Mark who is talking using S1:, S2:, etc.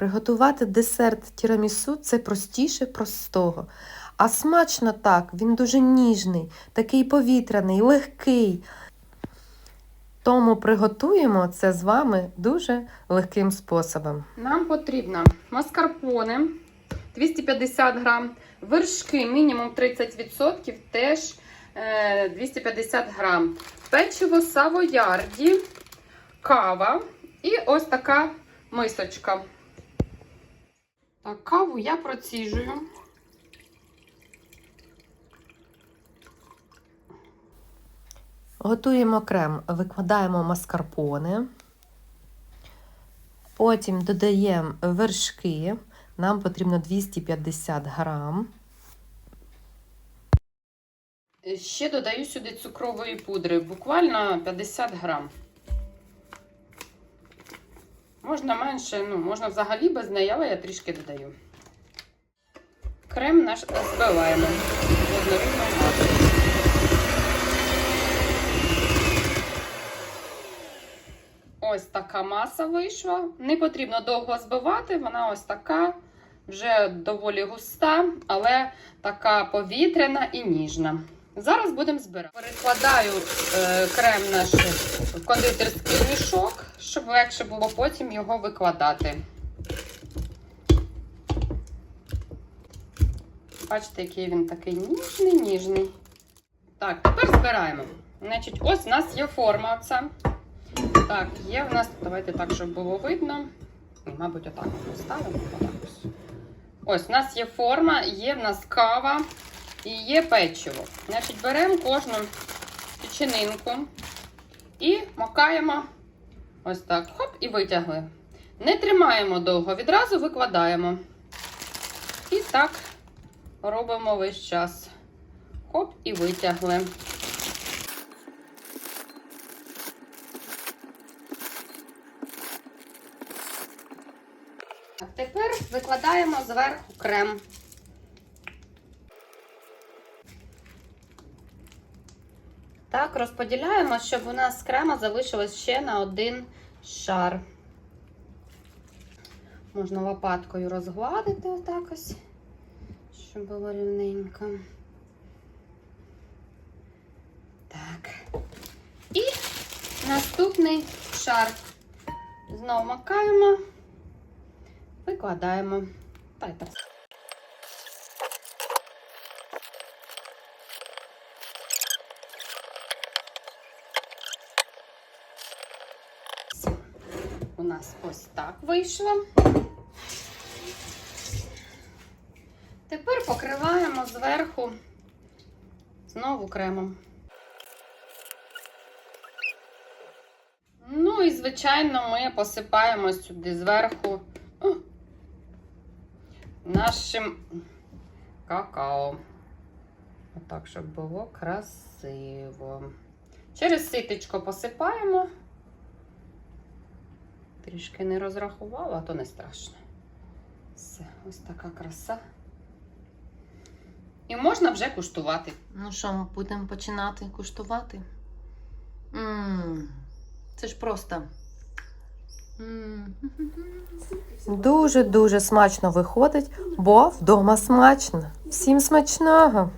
S1: Приготувати десерт тірамісу це простіше простого. А смачно так, він дуже ніжний, такий повітряний, легкий. Тому приготуємо це з вами дуже легким способом.
S2: Нам потрібно маскарпоне 250 грам, вершки мінімум 30%, теж е, 250 грам, печиво савоярді, кава і ось така мисочка. Так, каву я проціжую.
S1: Готуємо крем, викладаємо маскарпоне, потім додаємо вершки, нам потрібно 250 грам.
S2: Ще додаю сюди цукрової пудри, буквально 50 грам. Можна менше, ну, можна взагалі без неї, але я трішки додаю. Крем наш збиваємо. Ось така маса вийшла. Не потрібно довго збивати, вона ось така, вже доволі густа, але така повітряна і ніжна. Зараз будемо збирати. Перекладаю е, крем наш в кондитерський мішок, щоб легше було потім його викладати. Бачите, який він такий ніжний, ніжний. Так, тепер збираємо. Значить, ось у нас є форма оця. Так, є в нас, давайте так, щоб було видно. І, Мабуть, отак поставимо. Отак ось. Ось, у нас є форма, є в нас кава і є печиво. Значить, беремо кожну печенинку і макаємо ось так. Хоп, і витягли. Не тримаємо довго, відразу викладаємо. І так робимо весь час. Хоп, і витягли. Тепер викладаємо зверху крем. Так, розподіляємо, щоб у нас крема залишилось ще на один шар. Можна лопаткою розгладити отак ось, щоб було рівненько. Так. І наступний шар. Знову макаємо, викладаємо. Та й так. У нас ось так вийшло. Тепер покриваємо зверху знову кремом. Ну і, звичайно, ми посипаємо сюди зверху нашим какао. Отак, щоб було красиво. Через ситечко посипаємо. Трішки не розрахувала, то не страшно. Все, ось така краса. І можна вже куштувати.
S1: Ну що, ми будемо починати куштувати? м це ж просто. Дуже-дуже смачно виходить, бо вдома смачно. Всім смачного!